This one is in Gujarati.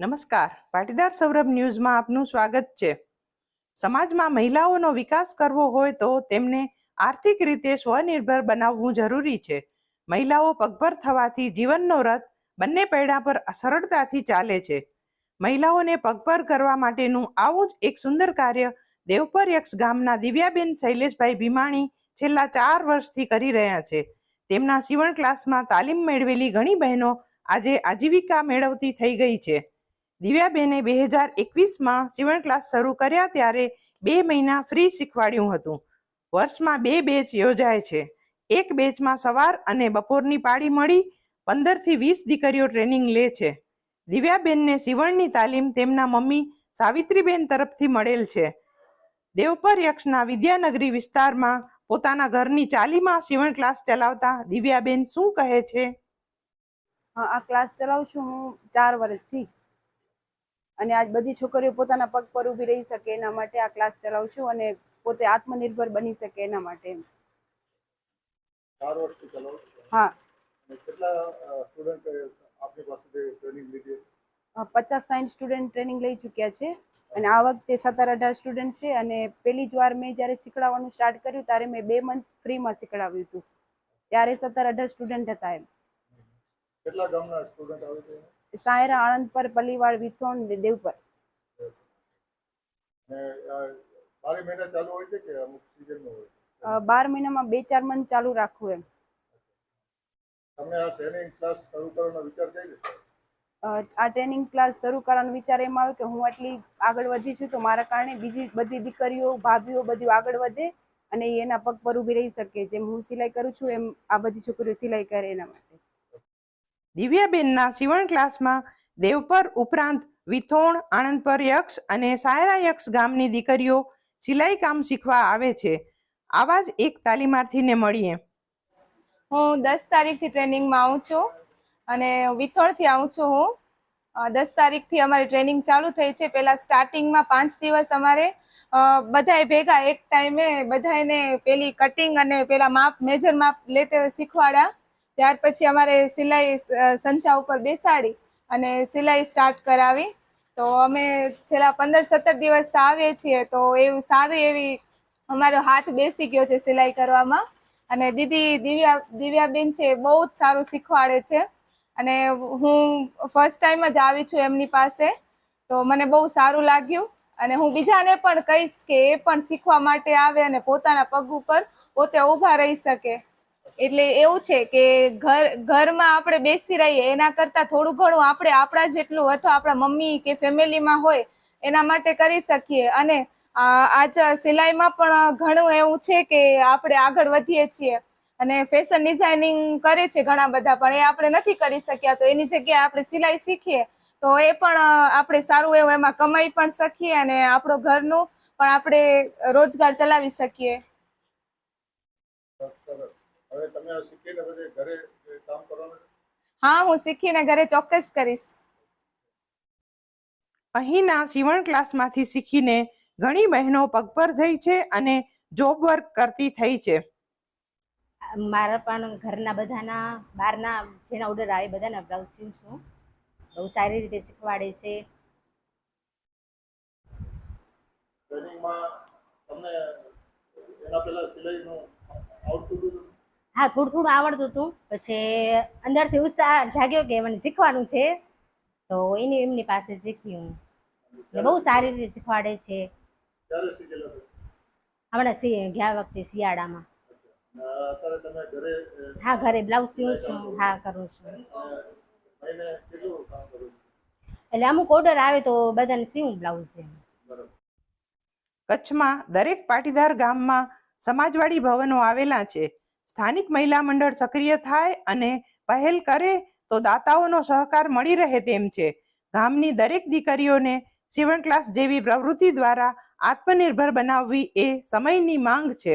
નમસ્કાર. પાટીદાર સૌરભ ન્યૂઝમાં આપનું સ્વાગત છે. સમાજમાં મહિલાઓનો વિકાસ કરવો હોય તો તેમને આર્થિક રીતે સ્વનિર્ભર બનાવવું જરૂરી છે. મહિલાઓ પગભર થવાથી જીવનનો રથ બંને પૈડા પર સરળતાથી ચાલે છે. મહિલાઓને પગભર કરવા માટેનું આવું જ એક સુંદર કાર્ય દેવપર યક્ષ ગામના દિવ્યાબેન શૈલેષભાઈ ભીમાણી છેલ્લા ચાર વર્ષથી કરી રહ્યા છે. તેમના સીવણ ક્લાસમાં તાલીમ મેળવેલી ઘણી બહેનો આજે આજીવિકા મેળવતી થઈ ગઈ છે. દિવ્યાબેને બે હજાર એકવીસમાં સીવણ ક્લાસ શરૂ કર્યા ત્યારે બે મહિના ફ્રી શીખવાડ્યું હતું. વર્ષમાં બે બેચ યોજાય છે. એક બેચમાં સવાર અને બપોરની પાળી મળી પંદરથી વીસ દીકરીઓ ટ્રેનિંગ લે છે. દિવ્યાબેનને સીવણની તાલીમ તેમના મમ્મી સાવિત્રીબેન તરફથી મળેલ છે. દેવપર યક્ષના વિદ્યાનગરી વિસ્તારમાં પોતાના ઘરની ચાલીમાં સીવણ ક્લાસ ચલાવતા દિવ્યાબેન શું કહે છે? આ ક્લાસ ચલાવું છું હું ચાર વર્ષથી. અને આજ બધી છોકરીઓ પોતાના પગ પર ઊભી રહી શકે એના માટે આ ક્લાસ ચલાવું છું અને પોતે આત્મનિર્ભર બની શકે એના માટે હા. પચાસ સાઠ સ્ટુડન્ટ ટ્રેનિંગ લઈ ચૂક્યા છે અને આ વખતે સત્તર અઢાર સ્ટુડન્ટ છે અને પહેલી જ વાર મેં જ્યારે શીખડાવવાનું સ્ટાર્ટ કર્યું ત્યારે મેં બે મંથ ફ્રીમાં શીખડાવ્યું હતું. ત્યારે સત્તર અઢાર સ્ટુડન્ટ હતા એમ. કેટલા ગામના સ્ટુડન્ટ આવે છે? સાયરા આણંદ પર પલીવાડ વિથોણ દેવપર. અને મહિના ચાલુ હોય છે કે અમુક સિઝનમાં હોય? બાર મહિનામાં બે ચાર મંથ ચાલુ રાખવું એમ. તમને આ ટ્રેનિંગ ક્લાસ શરૂ કરવાનો વિચાર કઈ રીતે? આ ટ્રેનિંગ ક્લાસ શરૂ કરવાનો વિચાર એમ આવ્યો કે હું આટલી આગળ વધી છું તો મારા કારણે બીજી બધી દીકરીઓ ભાભીઓ બધી આગળ વધે અને એના પગ પર ઊભી રહી શકે. જેમ હું સિલાઈ કરું છું એમ આ બધી છોકરીઓ સિલાઈ કરે એના માટે. દિવ્યાબેનના સીવણ ક્લાસમાં દેવપર ઉપરાંત વિથોણ, આણંદપર યક્ષ અને સાયરા યક્ષ ગામની દીકરીઓ સિલાઈ કામ શીખવા આવે છે. આવા જ એક તાલીમાર્થીને મળીએ. હું દસ તારીખથી ટ્રેનિંગમાં આવું છું અને વિથોળથી આવું છું હું. દસ તારીખથી અમારી ટ્રેનિંગ ચાલુ થઈ છે. પહેલાં સ્ટાર્ટિંગમાં પાંચ દિવસ અમારે બધાએ ભેગા એક ટાઈમે બધાને પેલી કટિંગ અને પેલા માપ, મેજર માપ લેતે શીખવાડ્યા ત્યાર પછી અમારે સિલાઈ સંચા ઉપર બેસાડી અને સિલાઈ સ્ટાર્ટ કરાવી. તો અમે છેલ્લા પંદર સત્તર દિવસ આવીએ છીએ, તો એવું સારી એવી અમારો હાથ બેસી ગયો છે સિલાઈ કરવામાં. અને દીદી, દિવ્યા, દિવ્યાબેન છે બહુ જ સારું શીખવાડે છે. અને હું ફર્સ્ટ ટાઈમ જ આવી છું એમની પાસે. તો મને બહુ સારું લાગ્યું. અને હું બીજાને પણ કહીશ કે એ પણ શીખવા માટે આવે અને પોતાના પગ ઉપર પોતે ઊભા રહી શકે. એટલે એવું છે કે ઘર, ઘરમાં આપણે બેસી રહીએ, એના કરતાં થોડું ઘણું આપણે આપણા જેટલું અથવા આપણા મમ્મી કે ફેમિલીમાં હોય, એના માટે કરી શકીએ. અને આ સિલાઈમાં પણ ઘણું એવું છે કે આપણે આગળ વધીએ છીએ. અને ફેશન ડિઝાઇનિંગ કરે છે ઘણા બધા, પણ એ આપણે નથી કરી શક્યા. તો એની જગ્યાએ આપણે સિલાઈ શીખીએ, તો એ પણ આપણે સારું એવું એમાં કમાઈ પણ શકીએ અને આપણો ઘરનું પણ આપણે રોજગાર ચલાવી શકીએ. હવે તમે આ શીખીને પછી ઘરે કામ કરવાનું? હા હું શીખીને ઘરે ચોક્કસ કરીશ. અહીંના સીવણ ક્લાસમાંથી શીખીને ઘણી બહેનો પગભર થઈ છે અને જોબ વર્ક કરતી થઈ છે. મારા પણ ઘરના બધાના બહારના જેના ઓર્ડર આવે બધાના બ્લાઉઝ સીવું છું. બહુ સારી રીતે શીખવાડે છે. ટ્રેનિંગમાં તમને એના પહેલા સિલાઈનું આવડતું હતું હા થોડું થોડું આવડતું હતું. પછી અંદરથી ઉત્સાહ જાગ્યો કે મને શીખવાનું છે. તો એની એમની પાસે શીખ્યું એ બહુ સારી રીતે શીખવાડે છે. હમણાં સી ગયા વખતે શિયાળામાં. હા ઘરે બ્લાઉઝ સીવું છું. હા કરું છું. અને મહિને કેટલું કામ કરો છો? એટલે અમુક ઓર્ડર આવે તો બધાને સીવું બ્લાઉઝ કચ્છમાં દરેક પાટીદાર ગામમાં સમાજવાડી ભવનો આવેલા છે. સ્થાનિક મહિલા મંડળ સક્રિય થાય અને પહેલ કરે તો દાતાઓનો સહકાર મળી રહે તેમ છે. ગામની દરેક દીકરીઓને સીવણ ક્લાસ જેવી પ્રવૃત્તિ દ્વારા આત્મનિર્ભર બનાવવી એ સમયની માંગ છે.